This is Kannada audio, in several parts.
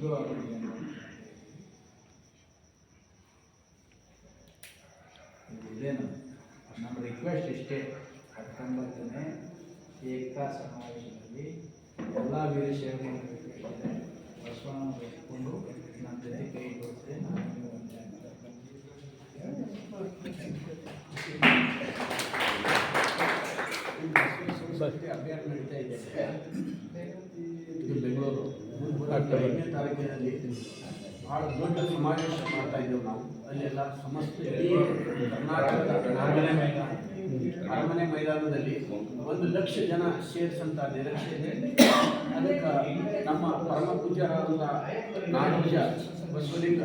ಸದ್ಗುಣವಾಗಿ ಇದೇನು ನಮ್ಮ ರಿಕ್ವೆಸ್ಟ್ ಇಷ್ಟೇ ಹತ್ತೊಂಬತ್ತನೇ ಏಕತಾ ಸಮಾವೇಶದಲ್ಲಿ ಎಲ್ಲ ವೀರಶೈವರ ರಿಕ್ವೆಸ್ಟ್ ಇದೆ ಬಸವಣ್ಣ ಒಪ್ಪಿಕೊಂಡು ನಮ್ಮ ಜೊತೆ ಕೈ ಜೋಡಿಸಿ ನಾನು ನೀವು ಒಂದೇ ಆಗ್ತಾರೆ. ಸಂಸ್ಕೃತಿ ಅಭಿಯಾನ ನಡೀತಾ ಇದೆ ಇದು ಬೆಂಗಳೂರು. ಐದನೇ ತಾರೀಕಿನಲ್ಲಿ ಭಾಳ ದೊಡ್ಡ ಸಮಾವೇಶ ಮಾಡ್ತಾ ಇದ್ದೇವೆ ನಾವು. ಅಲ್ಲೆಲ್ಲ ಸಮಸ್ತ ಕರ್ನಾಟಕದ ಅರಮನೆ ಮೈದಾನ ಅರಮನೆ ಮೈದಾನದಲ್ಲಿ ಒಂದು ಲಕ್ಷ ಜನ ಸೇರಿಸಂತ ನಿರೀಕ್ಷೆ ಇದೆ. ಅದಕ್ಕೆ ನಮ್ಮ ಪರಮ ಪೂಜ್ಯರಾದಂಥ ನಾಡೋಜ ಬಸವಲಿಂಗ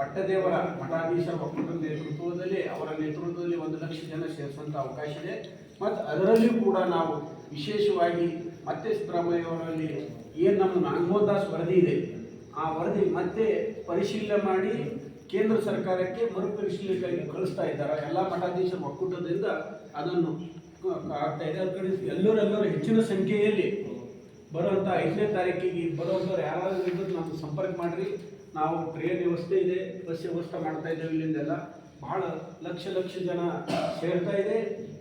ಪಟ್ಟದೇವರ ಮಠಾಧೀಶರ ಒಕ್ಕೂಟದ ನೇತೃತ್ವದಲ್ಲಿ ಅವರ ನೇತೃತ್ವದಲ್ಲಿ ಒಂದು ಲಕ್ಷ ಜನ ಸೇರಿಸುವಂಥ ಅವಕಾಶ ಇದೆ. ಮತ್ತು ಅದರಲ್ಲಿಯೂ ಕೂಡ ನಾವು ವಿಶೇಷವಾಗಿ ಮತ್ತೆ ಸಿದ್ದರಾಮಯ್ಯವರಲ್ಲಿ ದಾಸ್ ವರದಿ ಇದೆ. ಆ ವರದಿ ಮತ್ತೆ ಪರಿಶೀಲನೆ ಮಾಡಿ ಕೇಂದ್ರ ಸರ್ಕಾರಕ್ಕೆ ಮರುಪರಿಶೀಲನೆಗಾಗಿ ಕಳಿಸ್ತಾ ಇದ್ದಾರೆ. ಎಲ್ಲ ಮಠಾಧೀಶರ ಒಕ್ಕೂಟದಿಂದ ಅದನ್ನು ಇದೆ. ಎಲ್ಲರೆಲ್ಲರೂ ಹೆಚ್ಚಿನ ಸಂಖ್ಯೆಯಲ್ಲಿ ಬರುವಂಥ ಐದನೇ ತಾರೀಕಿಗೆ ಬರುವಂಥವ್ರು ಯಾರಾದರೂ ಇದ್ದರೂ ನಮ್ಗೆ ಸಂಪರ್ಕ ಮಾಡಿರಿ. ನಾವು ಟ್ರೈನ್ ವ್ಯವಸ್ಥೆ ಇದೆ, ಬಸ್ ವ್ಯವಸ್ಥೆ ಮಾಡ್ತಾ ಇದ್ದೇವೆ ಇಲ್ಲಿಂದೆಲ್ಲ. ಬಹಳ ಲಕ್ಷ ಲಕ್ಷ ಜನ ಸೇರ್ತಾ ಇದೆ.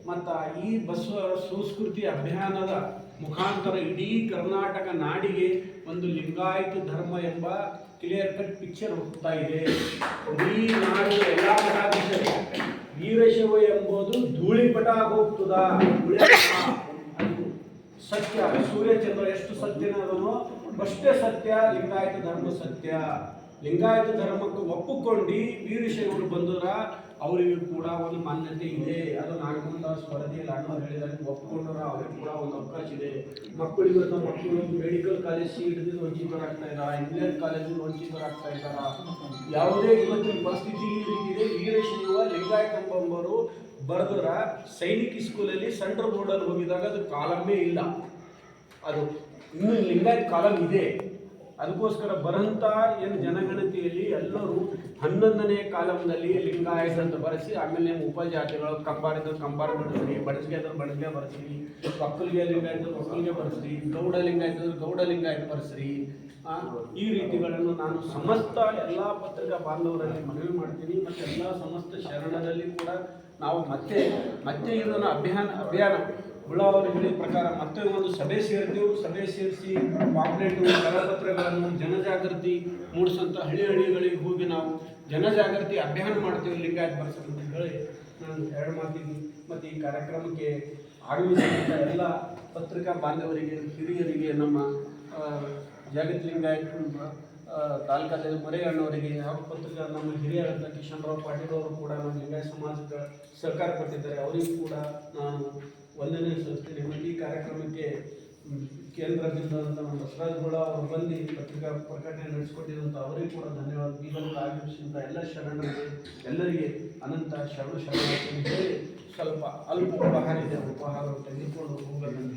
ಮತ್ತು ಈ ಬಸವ ಸಂಸ್ಕೃತಿ ಅಭಿಯಾನದ ಮುಖಾಂತರ ಇಡೀ ಕರ್ನಾಟಕ ನಾಡಿಗೆ ಒಂದು ಲಿಂಗಾಯತ ಧರ್ಮ ಎಂಬ ಕ್ಲಿಯರ್ ಕಟ್ ಪಿಕ್ಚರ್ ಹೋಗ್ತಾ ಇದೆ. ಈ ನಾಡಿನ ಎಲ್ಲ ಮಠಾಧೀಶರು ವೀರಶೈವ ಎಂಬುದು ಧೂಳಿಪಟ ಹೋಗ್ತದ. ಸತ್ಯ. ಸೂರ್ಯಚಂದ್ರ ಎಷ್ಟು ಸತ್ಯನದನೋ ಅಷ್ಟೇ ಸತ್ಯ, ಲಿಂಗಾಯತ ಧರ್ಮ ಸತ್ಯ. ಲಿಂಗಾಯತ ಧರ್ಮಕ್ಕೆ ಒಪ್ಪಿಕೊಂಡು ವೀರಶೈವರು ಬಂದರ ಅವರಿಗೂ ಕೂಡ ಒಂದು ಮಾನ್ಯತೆ ಇದೆ. ಅದು ನಾಗಮಂದಾಸ್ ದಾಸ್ ವರದಿಯಲ್ಲಿ ಅಣ್ಣವ್ರು ಹೇಳಿದಾಗ ಒಪ್ಪಿಕೊಂಡರ ಅವ್ರಿಗೆ ಕೂಡ ಒಂದು ಅವಕಾಶ ಇದೆ. ಮಕ್ಕಳು ಅಂತ ಮಕ್ಕಳು ಮೆಡಿಕಲ್ ಕಾಲೇಜ್ ಸೀಟ್ ವಂಚಿತರಾಗ್ತಾ ಇದ್ದಾರೆ? ಇಂಜಿನಿಯರ್ ಕಾಲೇಜು ವಂಚಿತರಾಗ್ತಾ ಇದ್ದಾರೆ? ಯಾವುದೇ ಇವತ್ತಿನ ಪರಿಸ್ಥಿತಿ ಈ ರೀತಿ ಇದೆ. ವೀರಶೈವ, ಲಿಂಗಾಯತ ಎಂಬವರು ಬರೆದ್ರ ಸೈನಿಕ ಸ್ಕೂಲಲ್ಲಿ ಸೆಂಟ್ರಲ್ ಬೋರ್ಡಲ್ಲಿ ಹೋಗಿದಾಗ ಅದು ಕಾಲಮ್ಮೇ ಇಲ್ಲ. ಅದು ಇನ್ನು ಲಿಂಗಾಯತ್ ಕಾಲಮ್ ಇದೆ. ಅದಕ್ಕೋಸ್ಕರ ಬರಂತ ಏನು ಜನಗಣತಿಯಲ್ಲಿ ಎಲ್ಲರೂ ಹನ್ನೊಂದನೇ ಕಾಲಂನಲ್ಲಿ ಲಿಂಗಾಯತ ಅಂತ ಬರೆಸಿ, ಆಮೇಲೆ ಉಪಜಾತಿಗಳು ಕಂಬಾರಿದ್ರು ಕಂಬಾರ ಬರೆಸ್ರಿ ಬಡಸ್ಗೆ ಅದ್ರ ಬಡಸ್ಗೆ ಬರೆಸ್ರಿ ಒಕ್ಕಲ್ಗೆ ಲಿಂಗಾಯತ ಪಕ್ಕಲ್ಗೆ ಬರೆಸ್ರಿ, ಗೌಡ ಲಿಂಗಾಯತ ಗೌಡ ಲಿಂಗಾಯತ ಬರೆಸ್ರಿ ಈ ರೀತಿಗಳನ್ನು ನಾನು ಸಮಸ್ತ ಎಲ್ಲ ಪತ್ರಿಕಾ ಬಾಂಧವರಲ್ಲಿ ಮನವಿ ಮಾಡ್ತೀನಿ. ಮತ್ತು ಎಲ್ಲ ಸಮಸ್ತ ಶರಣದಲ್ಲಿ ಕೂಡ ನಾವು ಮತ್ತೆ ಮತ್ತೆ ಇದನ್ನು ಅಭಿಯಾನ ಅಭಿಯಾನ ಉಳ್ಳ ಅವರು ಹೇಳಿದ ಪ್ರಕಾರ ಮತ್ತೆ ಒಂದು ಸಭೆ ಸೇರ್ತೀವಿ ಸಭೆ ಸೇರಿಸಿ ಪಾಂಪ್ಲೆಟ್ ಕರಪತ್ರಗಳನ್ನು ಜನಜಾಗೃತಿ ಮೂಡಿಸುವಂಥ ಹಳ್ಳಿ ಹಳ್ಳಿಗಳಿಗೆ ಹೋಗಿ ನಾವು ಜನಜಾಗೃತಿ ಅಭಿಯಾನ ಮಾಡ್ತೇವೆ, ಲಿಂಗಾಯತ್ ಬರ್ಸಕ್ ಅಂತ ಹೇಳಿ ನಾನು ಎರಡು ಮಾತಿನಿ. ಮತ್ತು ಈ ಕಾರ್ಯಕ್ರಮಕ್ಕೆ ಆಗಮಿಸಿದಂಥ ಎಲ್ಲ ಪತ್ರಿಕಾ ಬಾಂಧವರಿಗೆ, ಹಿರಿಯರಿಗೆ ನಮ್ಮ ಜಗತ್ ಲಿಂಗಾಯತ್ ತಾಲೂಕಾದ ಮರಿಯಣ್ಣವರಿಗೆ ಯಾವ ಪತ್ರಿಕೆ ನಮ್ಮ ಹಿರಿಯರಾದ ಕಿಶನ್ರಾವ್ ಪಾಟೀಲ್ ಅವರು ಕೂಡ ನಮ್ಮ ಲಿಂಗಾಯತ ಸಮಾಜಕ್ಕೆ ಸಹಕಾರ ಕೊಟ್ಟಿದ್ದಾರೆ. ಅವರಿಗೂ ಕೂಡ ನಾನು ವಂದನೆ ಸಲ್ಲಿಸ್ತೀನಿ. ಈ ಕಾರ್ಯಕ್ರಮಕ್ಕೆ ಕೇಂದ್ರದಿಂದ ನಮ್ಮ ಬಸವರಾಜ ಗೌಡ ಅವರು ಬಂದು ಪತ್ರಿಕಾ ಪ್ರಕಟಣೆ ನಡೆಸಿಕೊಟ್ಟಿರುವಂಥ ಅವರಿಗೂ ಕೂಡ ಧನ್ಯವಾದ. ಈಗಲೂ ಆಗಮಿಸಿದಂಥ ಎಲ್ಲ ಶರಣರಿಗೆ, ಎಲ್ಲರಿಗೆ ಅನಂತ ಶರಣ ಶರಣ ಸ್ವಲ್ಪ ಅಲ್ಪ ಉಪಹಾರ ಇದೆ. ಉಪಹಾರ ತೆಗೆದುಕೊಂಡು ಹೋಗಲು